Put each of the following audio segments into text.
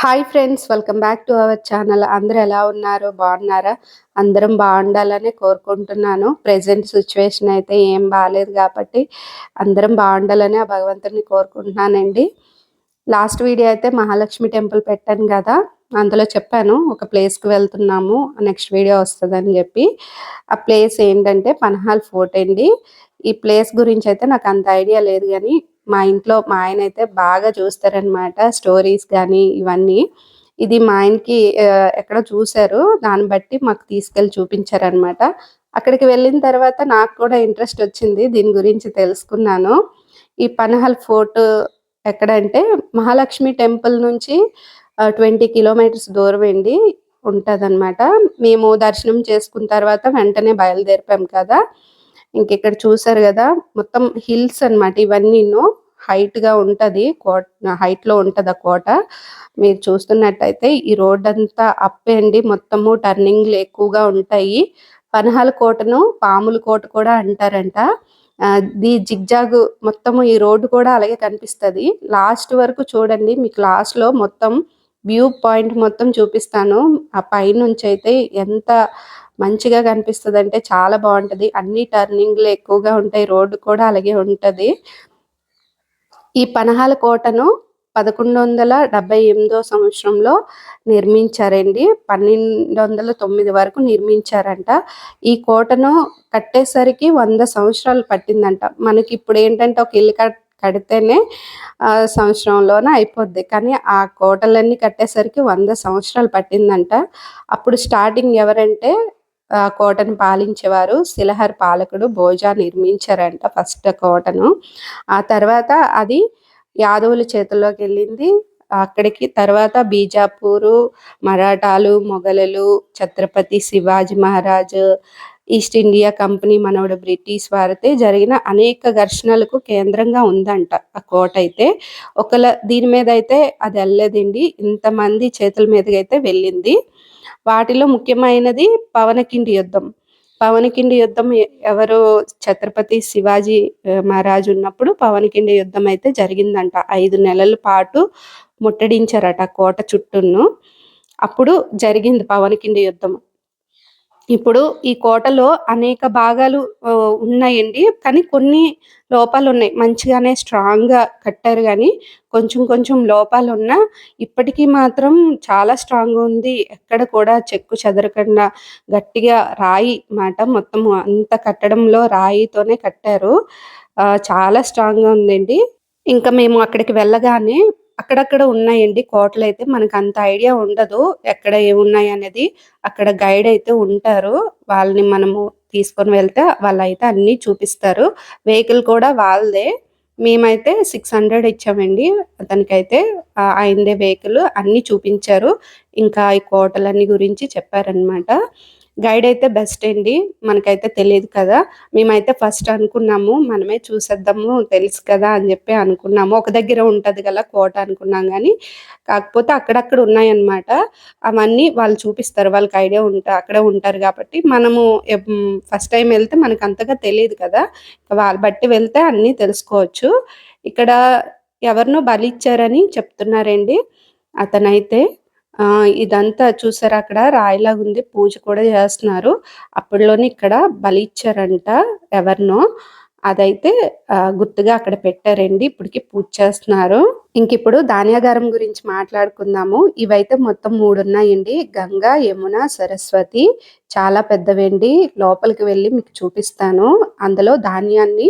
Hi friends welcome back to our channel అందరు ఎలా ఉన్నారు? బాగున్నారా? అందరం బాగుండాలని కోరుకుంటున్నాను. ప్రజెంట్ సిచ్యువేషన్ అయితే ఏం బాగాలేదు కాబట్టి అందరం బాగుండాలని ఆ భగవంతుని కోరుకుంటున్నానండి. లాస్ట్ వీడియో అయితే మహాలక్ష్మి టెంపుల్ పెట్టాను కదా. అందులో చెప్పాను ఒక ప్లేస్కి వెళ్తున్నాము నెక్స్ట్ వీడియో వస్తుందని చెప్పి. ఆ ప్లేస్ ఏంటంటే పనహాల్ ఫోర్ట్ అండి. ఈ ప్లేస్ గురించి అయితే నాకు అంత ఐడియా లేదు కానీ మా ఇంట్లో మా ఆయన అయితే బాగా చూస్తారనమాట స్టోరీస్ కానీ ఇవన్నీ. ఇది మా ఆయనకి ఎక్కడో చూశారు. దాన్ని బట్టి మాకు తీసుకెళ్ళి చూపించారనమాట అక్కడికి వెళ్ళిన తర్వాత నాకు కూడా ఇంట్రెస్ట్ వచ్చింది దీని గురించి తెలుసుకున్నాను. ఈ పనహల్ ఫోర్ట్ ఎక్కడంటే మహాలక్ష్మి టెంపుల్ నుంచి ట్వంటీ కిలోమీటర్స్ దూరం అండి ఉంటుందన్నమాట. మేము దర్శనం చేసుకున్న తర్వాత వెంటనే బయలుదేరిపాం కదా. ఇంక ఇక్కడ చూసారు కదా మొత్తం హిల్స్ అనమాట ఇవన్నీ హైట్గా ఉంటది కోట హైట్లో ఉంటది ఆ కోట మీరు చూస్తున్నట్టయితే ఈ రోడ్ అంతా అప్పే అండి. మొత్తము టర్నింగ్లు ఎక్కువగా ఉంటాయి. పనహాల కోటను పాముల కోట కూడా అంటారంట. ది జిగ్జాగ్ మొత్తము ఈ రోడ్డు కూడా అలాగే కనిపిస్తుంది. లాస్ట్ వరకు చూడండి మీకు లాస్ట్లో మొత్తం వ్యూ పాయింట్ మొత్తం చూపిస్తాను. ఆ పైనుంచి అయితే ఎంత మంచిగా కనిపిస్తుంది అంటే చాలా బాగుంటుంది. అన్ని టర్నింగ్లు ఎక్కువగా ఉంటాయి. రోడ్డు కూడా అలాగే ఉంటుంది. ఈ పనహాల కోటను పదకొండు వందల డెబ్బై ఎనిమిదో సంవత్సరంలో నిర్మించారండి. పన్నెండు వందల తొమ్మిది వరకు నిర్మించారంట. ఈ కోటను కట్టేసరికి వంద సంవత్సరాలు పట్టిందంట. మనకి ఇప్పుడు ఏంటంటే ఒక ఇల్లు కడితేనే సంవత్సరంలోనే అయిపోద్ది. కానీ ఆ కోటలన్నీ కట్టేసరికి వంద సంవత్సరాలు పట్టిందంట. అప్పుడు స్టార్టింగ్ ఎవరంటే కోటను పాలించేవారు. శిలహర్ పాలకుడు భోజా నిర్మించారంట ఫస్ట్ కోటను. ఆ తర్వాత అది యాదవుల చేతుల్లోకి వెళ్ళింది. అక్కడికి తర్వాత బీజాపూరు మరాఠాలు మొఘలులు Chhatrapati Shivaji Maharaj East India Company మనవడు బ్రిటిష్ వారితే జరిగిన అనేక ఘర్షణలకు కేంద్రంగా ఉందంట ఆ కోట అయితే. ఒకళ్ళ దీని మీద అయితే అది వెళ్ళలేదండి ఇంతమంది చేతుల మీదకి అయితే వెళ్ళింది. వాటిలో ముఖ్యమైనది పవనకిండి యుద్ధం. పవనకిండి యుద్ధం ఎవరు ఛత్రపతి శివాజీ మహారాజు ఉన్నప్పుడు పవనకిండి యుద్ధం అయితే జరిగిందంట. ఐదు నెలల పాటు ముట్టడించారట కోట చుట్టూను. అప్పుడు జరిగింది పవనకిండి యుద్ధం. ఇప్పుడు ఈ కోటలో అనేక భాగాలు ఉన్నాయండి. కానీ కొన్ని లోపాలు ఉన్నాయి మంచిగానే స్ట్రాంగ్గా కట్టారు కానీ కొంచెం కొంచెం లోపాలు ఉన్నా ఇప్పటికీ మాత్రం చాలా స్ట్రాంగ్ ఉంది. ఎక్కడ కూడా చెక్కు చెదరకుండా గట్టిగా రాయి మాట మొత్తం అంత కట్టడంలో రాయితోనే కట్టారు. చాలా స్ట్రాంగ్గా ఉందండి. ఇంకా మేము అక్కడికి వెళ్ళగానే అక్కడక్కడ ఉన్నాయండి. కోటలు అయితే మనకు అంత ఐడియా ఉండదు. ఎక్కడ ఏమున్నాయి అనేది అక్కడ గైడ్ అయితే ఉంటారు. వాళ్ళని మనము తీసుకొని వెళ్తే వాళ్ళు అయితే అన్ని చూపిస్తారు. వెహికల్ కూడా వాళ్ళదే. మేమైతే సిక్స్ హండ్రెడ్ ఇచ్చామండి. అతనికైతే ఆయనదే వెహికల్ అన్ని చూపించారు. ఇంకా ఈ కోటలన్నీ గురించి చెప్పారనమాట గైడ్ అయితే బెస్ట్ అండి. మనకైతే తెలియదు కదా. మేమైతే ఫస్ట్ అనుకున్నాము మనమే చూసేద్దాము తెలుసు కదా అని చెప్పి అనుకున్నాము. ఒక దగ్గర ఉంటుంది కదా కోట అనుకున్నాం కానీ కాకపోతే అక్కడక్కడ ఉన్నాయన్నమాట. అవన్నీ వాళ్ళు చూపిస్తారు వాళ్ళకి ఐడియా ఉంటా అక్కడే ఉంటారు కాబట్టి మనము ఫస్ట్ టైం వెళ్తే మనకు అంతగా తెలియదు కదా. వాళ్ళు బట్టి వెళ్తే అన్నీ తెలుసుకోవచ్చు. ఇక్కడ ఎవరినో బలి ఇచ్చారని చెప్తున్నారండి. అతనైతే ఇదంతా చూసారు? అక్కడ రాయిలాగా ఉంది. పూజ కూడా చేస్తున్నారు. అప్పట్లోనే ఇక్కడ బలి ఇచ్చారంట ఎవరినో. అదైతే గుర్తుగా అక్కడ పెట్టారండి. ఇప్పటికి పూజ చేస్తున్నారు. ఇంక ఇప్పుడు ధాన్యాగారం గురించి మాట్లాడుకుందాము. ఇవైతే మొత్తం మూడు ఉన్నాయండి గంగా యమున సరస్వతి చాలా పెద్దవండి. లోపలికి వెళ్ళి మీకు చూపిస్తాను. అందులో ధాన్యాన్ని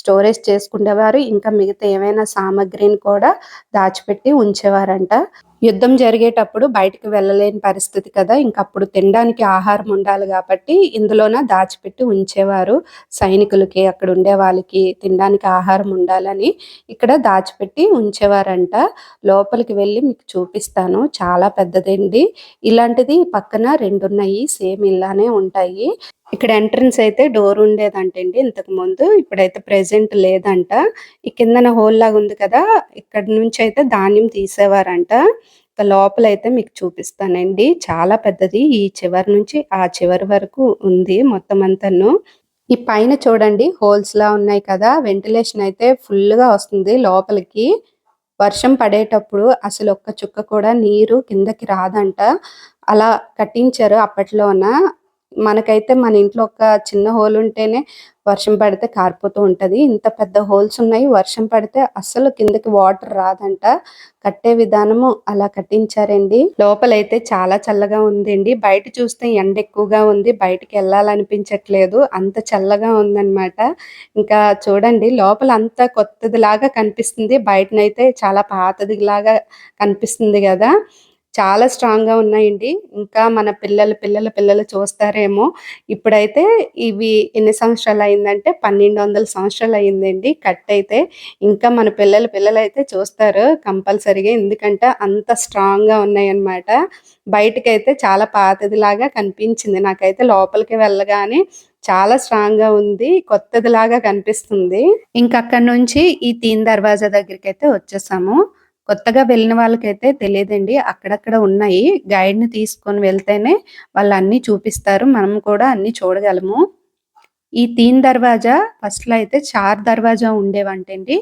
స్టోరేజ్ చేసుకునేవారు. ఇంకా మిగతా ఏమైనా సామాగ్రిని కూడా దాచిపెట్టి ఉంచేవారంట. యుద్ధం జరిగేటప్పుడు బయటకు వెళ్ళలేని పరిస్థితి కదా. ఇంకప్పుడు తినడానికి ఆహారం ఉండాలి కాబట్టి ఇందులోన దాచిపెట్టి ఉంచేవారు. సైనికులకి అక్కడ ఉండే వాళ్ళకి తినడానికి ఆహారం ఉండాలని ఇక్కడ దాచిపెట్టి ఉంచేవారంట. లోపలికి వెళ్ళి మీకు చూపిస్తాను. చాలా పెద్దదండి. ఇలాంటిది పక్కన రెండు ఉన్నాయి సేమ్ ఇలానే ఉంటాయి. ఇక్కడ ఎంట్రన్స్ అయితే డోర్ ఉండేదంటండి. ఇంతకు ముందు ఇప్పుడైతే ప్రెసెంట్ లేదంట. ఈ కిందన హోల్ లాగా ఉంది కదా ఇక్కడ నుంచి అయితే ధాన్యం తీసేవారంట. లోపల అయితే మీకు చూపిస్తానండి. చాలా పెద్దది. ఈ చివరి నుంచి ఆ చివరి వరకు ఉంది మొత్తం అంతను. ఈ పైన చూడండి హోల్స్ లా ఉన్నాయి కదా. వెంటిలేషన్ అయితే ఫుల్గా వస్తుంది లోపలికి. వర్షం పడేటప్పుడు అసలు ఒక్క చుక్క కూడా నీరు కిందకి రాదంట. అలా కట్టించారు అప్పట్లోన. మనకైతే మన ఇంట్లో ఒక చిన్న హోల్ ఉంటేనే వర్షం పడితే కారిపోతూ ఉంటది. ఇంత పెద్ద హోల్స్ ఉన్నాయి వర్షం పడితే అస్సలు కిందకి వాటర్ రాదంట. కట్టే విధానము అలా కట్టించారండి. లోపలైతే చాలా చల్లగా ఉందండి. బయట చూస్తే ఎండ ఎక్కువగా ఉంది. బయటికి వెళ్ళాలనిపించట్లేదు. అంత చల్లగా ఉందన్నమాట. ఇంకా చూడండి లోపల అంతా కొత్తది లాగా కనిపిస్తుంది. బయటనైతే చాలా పాతది లాగా కనిపిస్తుంది కదా. చాలా స్ట్రాంగ్గా ఉన్నాయండి. ఇంకా మన పిల్లలు పిల్లల పిల్లలు చూస్తారేమో. ఇప్పుడైతే ఇవి ఎన్ని సంవత్సరాలు అయిందంటే పన్నెండు వందల సంవత్సరాలు అయిందండి కట్ అయితే. ఇంకా మన పిల్లల పిల్లలు అయితే చూస్తారు కంపల్సరీగా. ఎందుకంటే అంత స్ట్రాంగ్గా ఉన్నాయన్నమాట. బయటకైతే చాలా పాతదిలాగా కనిపించింది. నాకైతే లోపలికి వెళ్ళగానే చాలా స్ట్రాంగ్గా ఉంది. కొత్తదిలాగా కనిపిస్తుంది. ఇంకా అక్కడ నుంచి ఈ తీన్ దర్వాజా దగ్గరికి అయితే వచ్చేసాము. కొత్తగా వెళ్ళిన వాళ్ళకైతే తెలియదండి. అక్కడక్కడ ఉన్నాయి. గైడ్ని తీసుకొని వెళ్తేనే వాళ్ళు అన్నీ చూపిస్తారు. మనం కూడా అన్ని చూడగలము. ఈ తీన్ దర్వాజా ఫస్ట్లో అయితే చార్ దర్వాజా ఉండేవంటండి.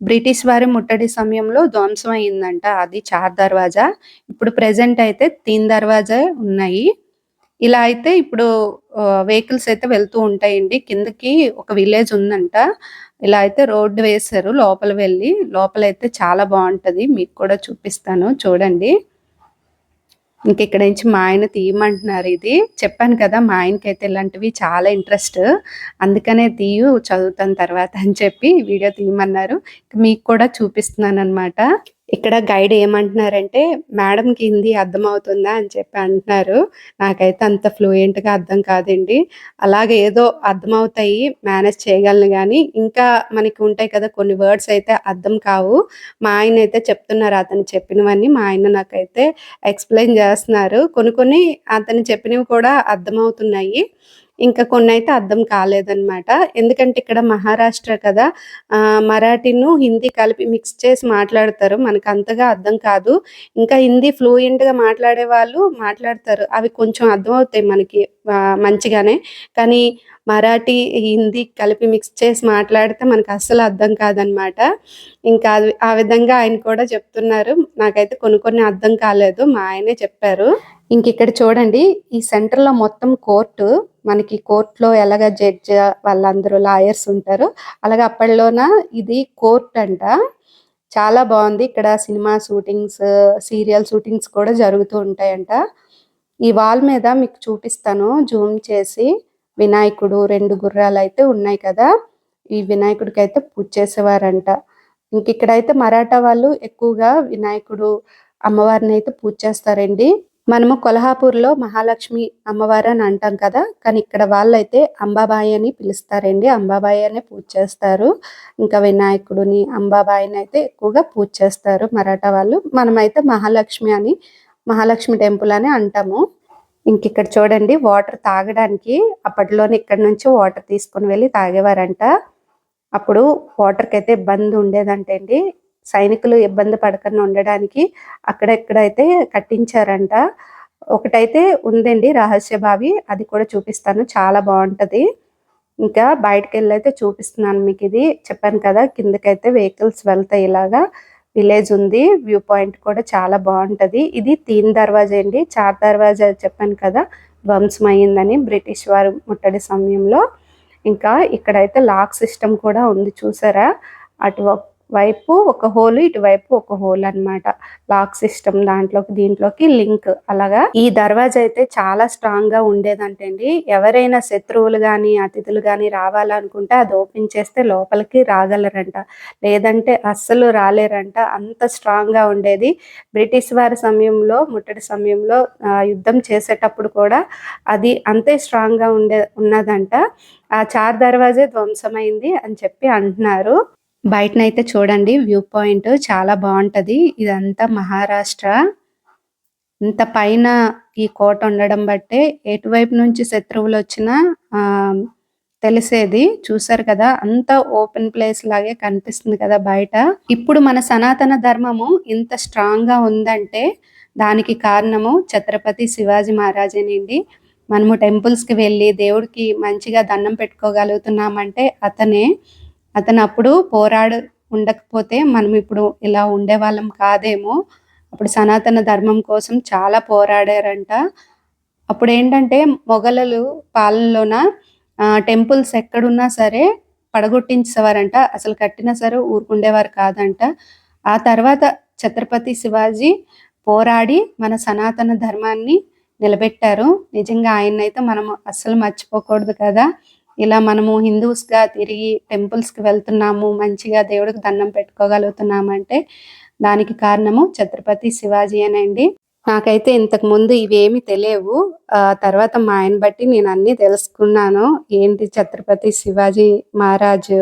బ్రిటిష్ వారి ముట్టడి సమయంలో ధ్వంసం అయిందంట అది చార్ దర్వాజా. ఇప్పుడు ప్రెసెంట్ అయితే తీన్ దర్వాజా ఉన్నాయి. ఇలా అయితే ఇప్పుడు వెహికల్స్ అయితే వెళ్తూ ఉంటాయండి. కిందకి ఒక విలేజ్ ఉందంట. ఇలా అయితే రోడ్డు వేశారు లోపల వెళ్ళి. లోపల అయితే చాలా బాగుంటుంది. మీకు కూడా చూపిస్తాను. చూడండి. ఇంక ఇక్కడ నుంచి మా ఆయన తీయమంటున్నారు ఇది. చెప్పాను కదా మా ఆయనకి అయితే ఇలాంటివి చాలా ఇంట్రెస్ట్. అందుకనే తీయు చదువుతాను తర్వాత అని చెప్పి వీడియో తీయమన్నారు. మీకు కూడా చూపిస్తున్నాను అనమాట ఇక్కడ గైడ్ ఏమంటున్నారంటే మేడంకి హిందీ అర్థం అవుతుందా అని చెప్పి అంటున్నారు. నాకైతే అంత ఫ్లూయెంట్గా అర్థం కాదండి. అలాగే ఏదో అర్థమవుతాయి మేనేజ్ చేయగలను కానీ ఇంకా మనకి ఉంటాయి కదా కొన్ని వర్డ్స్ అయితే అర్థం కావు. మా ఆయన అయితే చెప్తున్నారు అతను చెప్పినవన్నీ. మా ఆయన నాకైతే ఎక్స్ప్లెయిన్ చేస్తున్నారు. కొన్ని కొన్ని అతను చెప్పినవి కూడా అర్థమవుతున్నాయి. ఇంకా కొన్ని అయితే అర్థం కాలేదన్నమాట. ఎందుకంటే ఇక్కడ మహారాష్ట్ర కదా మరాఠీను హిందీ కలిపి మిక్స్ చేసి మాట్లాడతారు. మనకు అంతగా అర్థం కాదు. ఇంకా హిందీ ఫ్లూయెంట్గా మాట్లాడే వాళ్ళు మాట్లాడతారు. అవి కొంచెం అర్థం అవుతాయి మనకి మంచిగానే. కానీ మరాఠీ హిందీ కలిపి మిక్స్ చేసి మాట్లాడితే మనకు అస్సలు అర్థం కాదనమాట. ఇంకా ఆ విధంగా ఆయన కూడా చెప్తున్నారు. నాకైతే కొన్ని కొన్ని అర్థం కాలేదు మా ఆయనే చెప్పారు. ఇంక ఇక్కడ చూడండి ఈ సెంటర్లో మొత్తం కోర్టు మనకి కోర్టులో ఎలాగ జడ్జ్ వాళ్ళందరూ లాయర్స్ ఉంటారు. అలాగే అప్పట్లోన ఇది కోర్ట్ అంట. చాలా బాగుంది. ఇక్కడ సినిమా షూటింగ్స్ సీరియల్ షూటింగ్స్ కూడా జరుగుతూ ఉంటాయంట. ఈ వాల్ మీద మీకు చూపిస్తాను జూమ్ చేసి. వినాయకుడు రెండు గుర్రాలు అయితే ఉన్నాయి కదా. ఈ వినాయకుడికి అయితే పూజ చేసేవారంట. ఇంక ఇక్కడైతే మరాఠా వాళ్ళు ఎక్కువగా వినాయకుడు అమ్మవారిని అయితే పూజ చేస్తారండి. మనము కొల్హాపూర్లో మహాలక్ష్మి అమ్మవారు అని అంటాం కదా. కానీ ఇక్కడ వాళ్ళైతే అంబాబాయి అని పిలుస్తారండి. అంబాబాయి అనే పూజ చేస్తారు. ఇంకా వినాయకుడిని అంబాబాయిని అయితే ఎక్కువగా పూజ చేస్తారు మరాఠా వాళ్ళు. మనమైతే మహాలక్ష్మి అని మహాలక్ష్మి టెంపుల్ అని అంటాము. ఇంక ఇక్కడ చూడండి వాటర్ తాగడానికి అప్పట్లోనే ఇక్కడ నుంచి వాటర్ తీసుకొని వెళ్ళి తాగేవారంట. అప్పుడు వాటర్కి అయితే ఇబ్బంది ఉండేదంటండి. సైనికులు ఇబ్బంది పడకుండా ఉండడానికి అక్కడెక్కడైతే కట్టించారంట. ఒకటైతే ఉందండి రహస్య బావి అది కూడా చూపిస్తాను చాలా బాగుంటుంది. ఇంకా బయటకు వెళ్ళి అయితే చూపిస్తున్నాను మీకు ఇది. చెప్పాను కదా కిందకైతే వెహికల్స్ వెళ్తాయి ఇలాగా. విలేజ్ ఉంది. వ్యూ పాయింట్ కూడా చాలా బాగుంటది. ఇది తీన్ దర్వాజా అండి. చార్ దర్వాజా చెప్పాను కదా ధ్వంసం అయ్యిందని బ్రిటిష్ వారు ముట్టడి సమయంలో. ఇంకా ఇక్కడైతే లాక్ సిస్టమ్ కూడా ఉంది. చూసారా? అటు వైపు ఒక హోల్ ఇటువైపు ఒక హోల్ అనమాట లాక్ సిస్టమ్ దాంట్లోకి దీంట్లోకి లింక్. అలాగా? ఈ దర్వాజా అయితే చాలా స్ట్రాంగ్గా ఉండేదంటే అండి. ఎవరైనా శత్రువులు గాని అతిథులు గాని రావాలనుకుంటే అది ఓపెన్ చేస్తే లోపలికి రాగలరంట. లేదంటే అస్సలు రాలేరంట. అంత స్ట్రాంగ్గా ఉండేది. బ్రిటిష్ వారి సమయంలో ముట్టడి సమయంలో యుద్ధం చేసేటప్పుడు కూడా అది అంతే స్ట్రాంగ్గా ఉండే ఉన్నదంట. ఆ చార్ దర్వాజే ధ్వంసమైంది అని చెప్పి అంటున్నారు. బయటనైతే చూడండి వ్యూ పాయింట్ చాలా బాగుంటది. ఇదంతా మహారాష్ట్ర. ఇంత పైన ఈ కోట ఉండడం బట్టే ఎటువైపు నుంచి శత్రువులు వచ్చినా తెలిసేది. చూసారు కదా అంత ఓపెన్ ప్లేస్ లాగే కనిపిస్తుంది కదా బయట. ఇప్పుడు మన సనాతన ధర్మము ఇంత స్ట్రాంగ్గా ఉందంటే దానికి కారణము ఛత్రపతి శివాజీ మహారాజేనండి. మనము టెంపుల్స్కి వెళ్ళి దేవుడికి మంచిగా దండం పెట్టుకోగలుగుతున్నామంటే అతనే. అతను అప్పుడు పోరాడు ఉండకపోతే మనం ఇప్పుడు ఇలా ఉండేవాళ్ళం కాదేమో. అప్పుడు సనాతన ధర్మం కోసం చాలా పోరాడారంట. అప్పుడు ఏంటంటే మొఘలలు పాలనలోన టెంపుల్స్ ఎక్కడున్నా సరే పడగొట్టించేవారంట. అసలు కట్టినా సరే ఊరుకుండేవారు కాదంట. ఆ తర్వాత ఛత్రపతి శివాజీ పోరాడి మన సనాతన ధర్మాన్ని నిలబెట్టారు. నిజంగా ఆయన్నైతే మనం అస్సలు మర్చిపోకూడదు కదా. ఇలా మనము హిందూస్గా తిరిగి టెంపుల్స్కి వెళ్తున్నాము మంచిగా దేవుడికి దండం పెట్టుకోగలుగుతున్నాము అంటే దానికి కారణము ఛత్రపతి శివాజీ అనండి. నాకైతే ఇంతకు ముందు ఇవేమి తెలియవు. ఆ తర్వాత మా ఆయన బట్టి నేను అన్ని తెలుసుకున్నాను. ఏంటి ఛత్రపతి శివాజీ మహారాజ్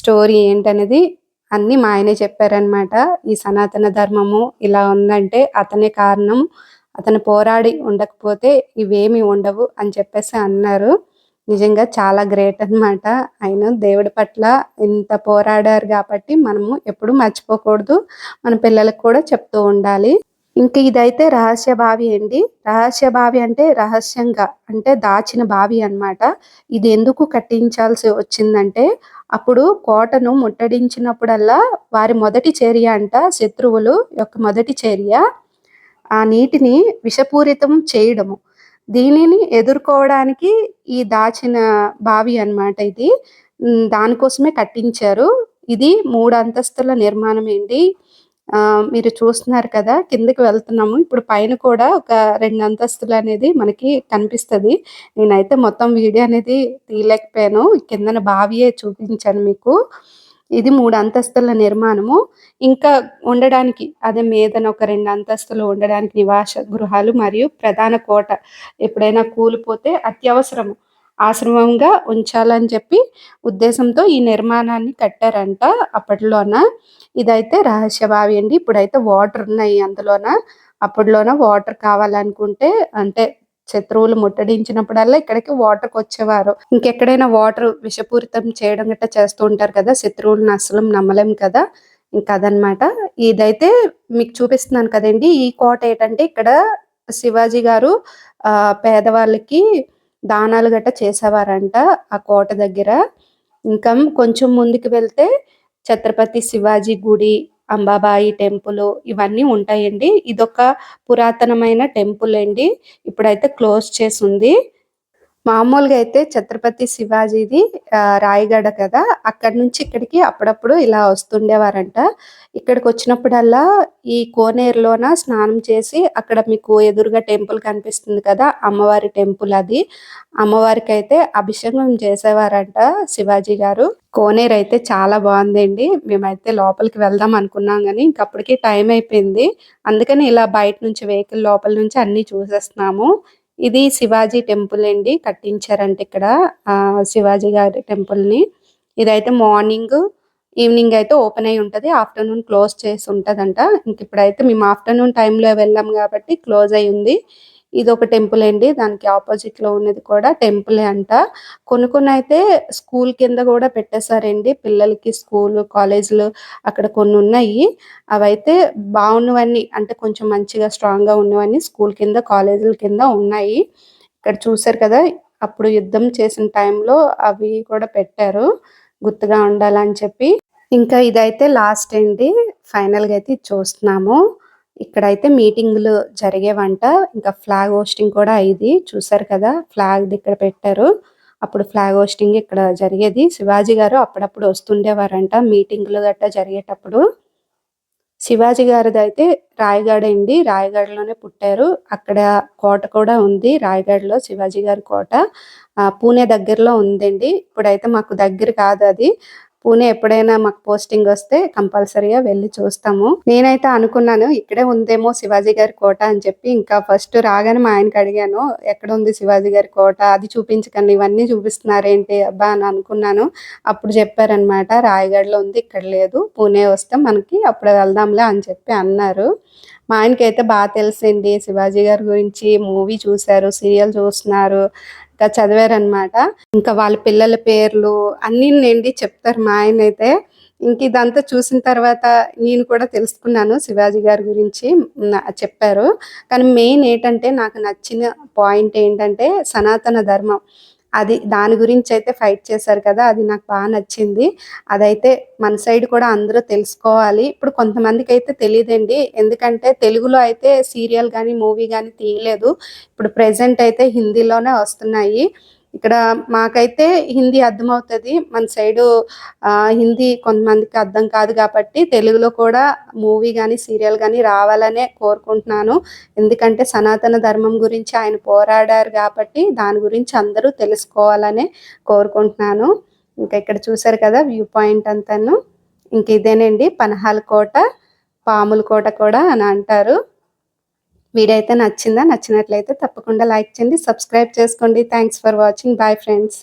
స్టోరీ ఏంటనేది అన్ని మా ఆయనే చెప్పారనమాట ఈ సనాతన ధర్మము ఇలా ఉందంటే అతనే కారణం. అతను పోరాడి ఉండకపోతే ఇవేమి ఉండవు అని చెప్పేసి అన్నారు. నిజంగా చాలా గ్రేట్ అనమాట ఆయన దేవుడి పట్ల ఇంత పోరాడారు కాబట్టి మనము ఎప్పుడు మర్చిపోకూడదు. మన పిల్లలకు కూడా చెప్తూ ఉండాలి. ఇంకా ఇదైతే రహస్య బావి అండి. రహస్య బావి అంటే రహస్యంగా అంటే దాచిన బావి అన్నమాట. ఇది ఎందుకు కట్టించాల్సి వచ్చిందంటే అప్పుడు కోటను ముట్టడించినప్పుడల్లా వారి మొదటి చర్య అంట శత్రువులు యొక్క మొదటి చర్య. ఆ నీటిని విషపూరితం చేయడము. దీనిని ఎదుర్కోవడానికి ఈ దాచిన బావి అన్నమాట ఇది. దానికోసమే కట్టించారు. ఇది మూడు అంతస్తుల నిర్మాణం ఏంటి? మీరు చూస్తున్నారు కదా కిందకి వెళ్తున్నాము. ఇప్పుడు పైన కూడా ఒక రెండు అంతస్తులు అనేది మనకి కనిపిస్తుంది. నేనైతే మొత్తం వీడియో అనేది తీయలేకపోయాను. కిందన బావియే చూపించాను మీకు. ఇది మూడు అంతస్తుల నిర్మాణము. ఇంకా ఉండడానికి అదే మీదన ఒక రెండు అంతస్తులు ఉండడానికి నివాస గృహాలు మరియు ప్రధాన కోట ఎప్పుడైనా కూలిపోతే అత్యవసరం ఆశ్రమంగా ఉంచాలని చెప్పి ఉద్దేశంతో ఈ నిర్మాణాన్ని కట్టారంట అప్పట్లోన. ఇదైతే రహస్య బావి అండి. ఇప్పుడైతే వాటర్ ఉన్నాయి అందులోన. అప్పట్లోన వాటర్ కావాలనుకుంటే అంటే శత్రువులు ముట్టడించినప్పుడల్లా ఇక్కడికి వాటర్కి వచ్చేవారు ఇంకెక్కడైనా వాటర్ విషపూరితం చేయడం గట్ట చేస్తూ ఉంటారు కదా శత్రువులను అసలు నమ్మలేం కదా. ఇంకా అదనమాట ఇదైతే మీకు చూపిస్తున్నాను కదండి. ఈ కోట ఏంటంటే ఇక్కడ శివాజీ గారు ఆ పేదవాళ్ళకి దానాలు గట్ట చేసేవారంట ఆ కోట దగ్గర. ఇంకా కొంచెం ముందుకు వెళ్తే ఛత్రపతి శివాజీ గుడి అంబాబాయి టెంపుల్ ఇవన్నీ ఉంటాయండి. ఇదొక పురాతనమైన టెంపుల్ అండి. ఇప్పుడైతే క్లోజ్ చేసి ఉంది. మామూలుగా అయితే ఛత్రపతి శివాజీది రాయగడ కదా? అక్కడి నుంచి ఇక్కడికి అప్పుడప్పుడు ఇలా వస్తుండేవారంట. ఇక్కడికి వచ్చినప్పుడల్లా ఈ కోనేరులోన స్నానం చేసి అక్కడ మీకు ఎదురుగా టెంపుల్ కనిపిస్తుంది కదా? అమ్మవారి టెంపుల్ అది. అమ్మవారికి అయితే అభిషేకం చేసేవారంట శివాజీ గారు. కోనేరు అయితే చాలా బాగుందండి. మేమైతే లోపలికి వెళ్దాం అనుకున్నాం కానీ ఇంకప్పటికి టైం అయిపోయింది. అందుకని ఇలా బయట నుంచి వెహికల్ లోపల నుంచి అన్ని చూసేస్తున్నాము. ఇది శివాజీ టెంపుల్ అండి. కట్టించారంట ఇక్కడ ఆ శివాజీ గారి టెంపుల్ని ఇదైతే మార్నింగ్ ఈవినింగ్ అయితే ఓపెన్ అయి ఉంటది. ఆఫ్టర్నూన్ క్లోజ్ చేసి ఉంటదంట. ఇంక ఇప్పుడైతే మేము ఆఫ్టర్నూన్ టైంలో వెళ్ళాం కాబట్టి క్లోజ్ అయి ఉంది. ఇది ఒక టెంపుల్ అండి. దానికి ఆపోజిట్లో ఉన్నది కూడా టెంపుల్ అంట. కొన్ని కొన్ని అయితే స్కూల్ కింద కూడా పెట్టేశారండి. పిల్లలకి స్కూల్ కాలేజీలు అక్కడ కొన్ని ఉన్నాయి. అవైతే బాగున్నవన్నీ అంటే కొంచెం మంచిగా స్ట్రాంగ్గా ఉన్నవన్నీ స్కూల్ కింద కాలేజీల కింద ఉన్నాయి. ఇక్కడ చూసారు కదా అప్పుడు యుద్ధం చేసిన టైంలో అవి కూడా పెట్టారు. గుర్తుగా ఉండాలని చెప్పి. ఇంకా ఇదైతే లాస్ట్ అండి. ఫైనల్గా అయితే ఇది చూస్తున్నాము. ఇక్కడైతే మీటింగ్లు జరిగేవంట ఇంకా ఫ్లాగ్ హోస్టింగ్ కూడా అయింది చూసారు కదా ఫ్లాగ్ ఇక్కడ పెట్టారు. అప్పుడు ఫ్లాగ్ హోస్టింగ్ ఇక్కడ జరిగేది. శివాజీ గారు అప్పుడప్పుడు వస్తుండేవారంట మీటింగ్లు గట్టా జరిగేటప్పుడు. శివాజీ గారిది అయితే రాయగడ అండి. రాయగడలోనే పుట్టారు. అక్కడ కోట కూడా ఉంది రాయగడలో శివాజీ గారి కోట. పూణే దగ్గరలో ఉందండి. ఇప్పుడైతే మాకు దగ్గర కాదు అది. పూణే ఎప్పుడైనా మాకు పోస్టింగ్ వస్తే కంపల్సరీగా వెళ్ళి చూస్తాము. నేనైతే అనుకున్నాను ఇక్కడే ఉందేమో శివాజీ గారి కోట అని చెప్పి ఇంకా ఫస్ట్ రాగానే మా ఆయనకి అడిగాను ఎక్కడ ఉంది శివాజీ గారి కోట? అది చూపించకండి ఇవన్నీ చూపిస్తున్నారేంటి అబ్బా అని అనుకున్నాను. అప్పుడు చెప్పారనమాట రాయగఢలో ఉంది ఇక్కడ లేదు పూణే వస్తే మనకి అప్పుడు వెళ్దాంలే అని చెప్పి అన్నారు. మా ఆయనకి అయితే బాగా తెలిసింది శివాజీ గారి గురించి మూవీ చూశారు సీరియల్ చూస్తున్నారు ఇంకా చదివారనమాట ఇంకా వాళ్ళ పిల్లల పేర్లు అన్ని నిండి చెప్తారు మా ఆయన అయితే ఇంక ఇదంతా చూసిన తర్వాత నేను కూడా తెలుసుకున్నాను శివాజీ గారి గురించి చెప్పారు. కానీ మెయిన్ ఏంటంటే నాకు నచ్చిన పాయింట్ ఏంటంటే సనాతన ధర్మం. అది దాని గురించి అయితే ఫైట్ చేశారు కదా అది నాకు బాగా నచ్చింది. అదైతే మన సైడ్ కూడా అందరూ తెలుసుకోవాలి. ఇప్పుడు కొంతమందికి అయితే తెలియదండి ఎందుకంటే తెలుగులో అయితే సీరియల్ కానీ మూవీ కానీ తీయలేదు. ఇప్పుడు ప్రెసెంట్ అయితే హిందీలోనే వస్తున్నాయి. ఇక్కడ మాకైతే హిందీ అర్థమవుతుంది. మన సైడు హిందీ కొంతమందికి అర్థం కాదు కాబట్టి తెలుగులో కూడా మూవీ కానీ సీరియల్ కానీ రావాలనే కోరుకుంటున్నాను. ఎందుకంటే సనాతన ధర్మం గురించి ఆయన పోరాడారు కాబట్టి దాని గురించి అందరూ తెలుసుకోవాలనే కోరుకుంటున్నాను. ఇంకా ఇక్కడ చూసారు కదా వ్యూ పాయింట్ అంతాను. ఇంక ఇదేనండి పనహాల కోట పాముల కోట కూడా అని అంటారు. వీడియో అయితే నచ్చిందా? నచ్చినట్లయితే తప్పకుండా లైక్ చేయండి సబ్స్క్రైబ్ చేసుకోండి. Thanks for watching bye friends